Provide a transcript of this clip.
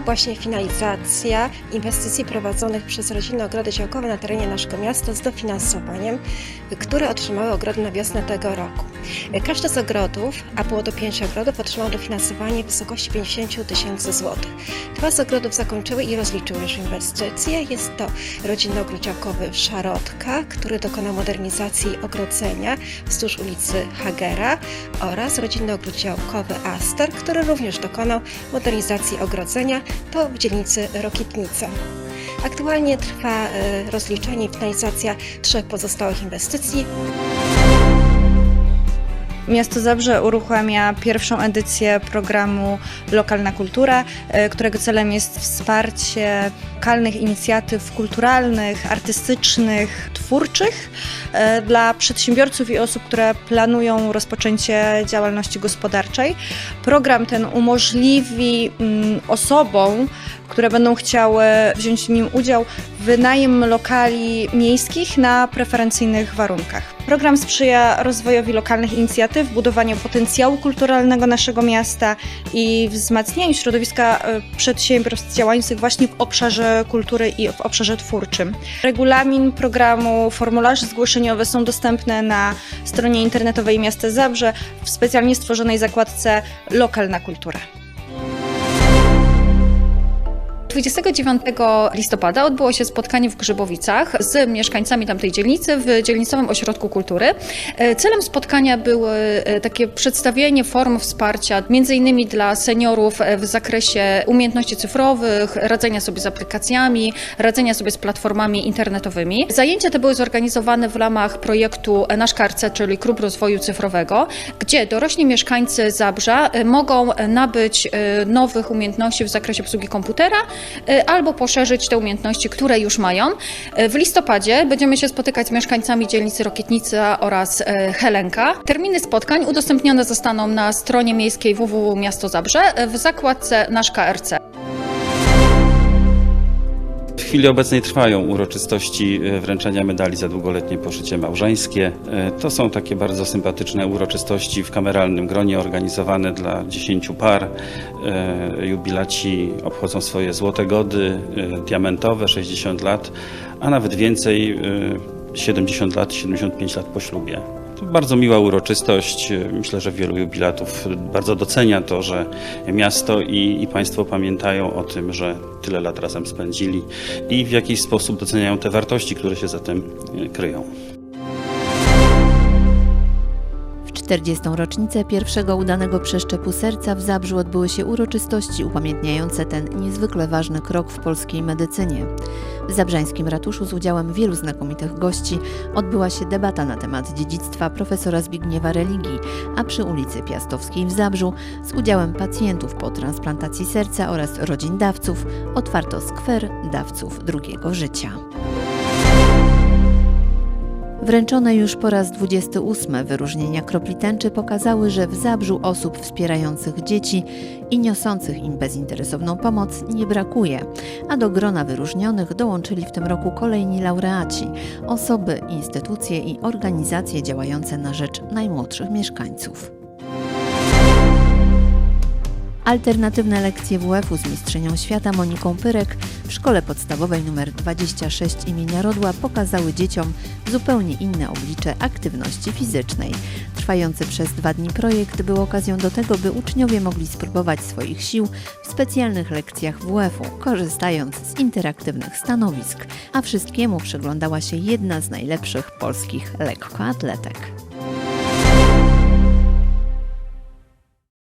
właśnie finalizacja inwestycji prowadzonych przez rodzinne ogrody działkowe na terenie naszego miasta z dofinansowaniem, które otrzymały ogrody na wiosnę tego roku. Każdy z ogrodów, a było to pięć ogrodów, otrzymał dofinansowanie w wysokości 50 tysięcy złotych. Dwa z ogrodów zakończyły i rozliczyły już inwestycje. Jest to rodzinny ogród działkowy Szarotka, który dokonał modernizacji ogrodzenia wzdłuż ulicy Hagera oraz rodzinny ogród działkowy Aster, który również dokonał modernizacji ogrodzenia, to w dzielnicy Rokitnica. Aktualnie trwa e, rozliczenie i finalizacja trzech pozostałych inwestycji. Miasto Zabrze uruchamia pierwszą edycję programu Lokalna Kultura, e, którego celem jest wsparcie lokalnych inicjatyw kulturalnych, artystycznych, twórczych e, dla przedsiębiorców i osób, które planują rozpoczęcie działalności gospodarczej. Program ten umożliwi mm, osobom, które będą chciały wziąć w nim udział, wynajem lokali miejskich na preferencyjnych warunkach. Program sprzyja rozwojowi lokalnych inicjatyw, budowaniu potencjału kulturalnego naszego miasta i wzmacnianiu środowiska e, przedsiębiorstw działających właśnie w obszarze kultury i w obszarze twórczym. Regulamin programu, formularze zgłoszeniowe są dostępne na stronie internetowej Miasta Zabrze w specjalnie stworzonej zakładce Lokalna Kultura. 29 listopada odbyło się spotkanie w Grzybowicach z mieszkańcami tamtej dzielnicy w dzielnicowym ośrodku kultury. E, Celem spotkania było e, takie przedstawienie form wsparcia, między innymi dla seniorów e, w zakresie umiejętności cyfrowych, radzenia sobie z aplikacjami, radzenia sobie z platformami internetowymi. Zajęcia te były zorganizowane w ramach projektu Nasz Karce, czyli Klub Rozwoju Cyfrowego, gdzie dorośli mieszkańcy Zabrza mogą nabyć nowych umiejętności w zakresie obsługi komputera, albo poszerzyć te umiejętności, które już mają. E, W listopadzie będziemy się spotykać z mieszkańcami dzielnicy Rokietnica oraz e, Helenka. Terminy spotkań udostępnione zostaną na stronie miejskiej www Miasto Zabrze e, w zakładce Nasz KRC. Chwili obecnej trwają uroczystości e, wręczenia medali za długoletnie poszycie małżeńskie. E, To są takie bardzo sympatyczne uroczystości w kameralnym gronie organizowane dla 10 par. E, Jubilaci obchodzą swoje złote gody, diamentowe 60 lat, a nawet więcej e, 70 lat, 75 lat po ślubie. Bardzo miła uroczystość. Myślę, że wielu jubilatów bardzo docenia to, że miasto i, i państwo pamiętają o tym, że tyle lat razem spędzili i w jakiś sposób doceniają te wartości, które się za tym kryją. 40. rocznicę pierwszego udanego przeszczepu serca w Zabrzu odbyły się uroczystości upamiętniające ten niezwykle ważny krok w polskiej medycynie. W zabrzańskim ratuszu z udziałem wielu znakomitych gości odbyła się debata na temat dziedzictwa profesora Zbigniewa Religii, a przy ulicy Piastowskiej w Zabrzu z udziałem pacjentów po transplantacji serca oraz rodzin dawców otwarto skwer dawców drugiego życia. Wręczone już po raz 28 wyróżnienia kropli tęczy pokazały, że w Zabrzu osób wspierających dzieci i niosących im bezinteresowną pomoc nie brakuje, a do grona wyróżnionych dołączyli w tym roku kolejni laureaci, osoby, instytucje i organizacje działające na rzecz najmłodszych mieszkańców. Alternatywne lekcje WF-u z mistrzynią świata Moniką Pyrek w szkole podstawowej nr 26 imienia Rodła pokazały dzieciom zupełnie inne oblicze aktywności fizycznej. Trwający przez dwa dni projekt był okazją do tego, by uczniowie mogli spróbować swoich sił w specjalnych lekcjach WF-u, korzystając z interaktywnych stanowisk, a wszystkiemu przyglądała się jedna z najlepszych polskich lekkoatletek.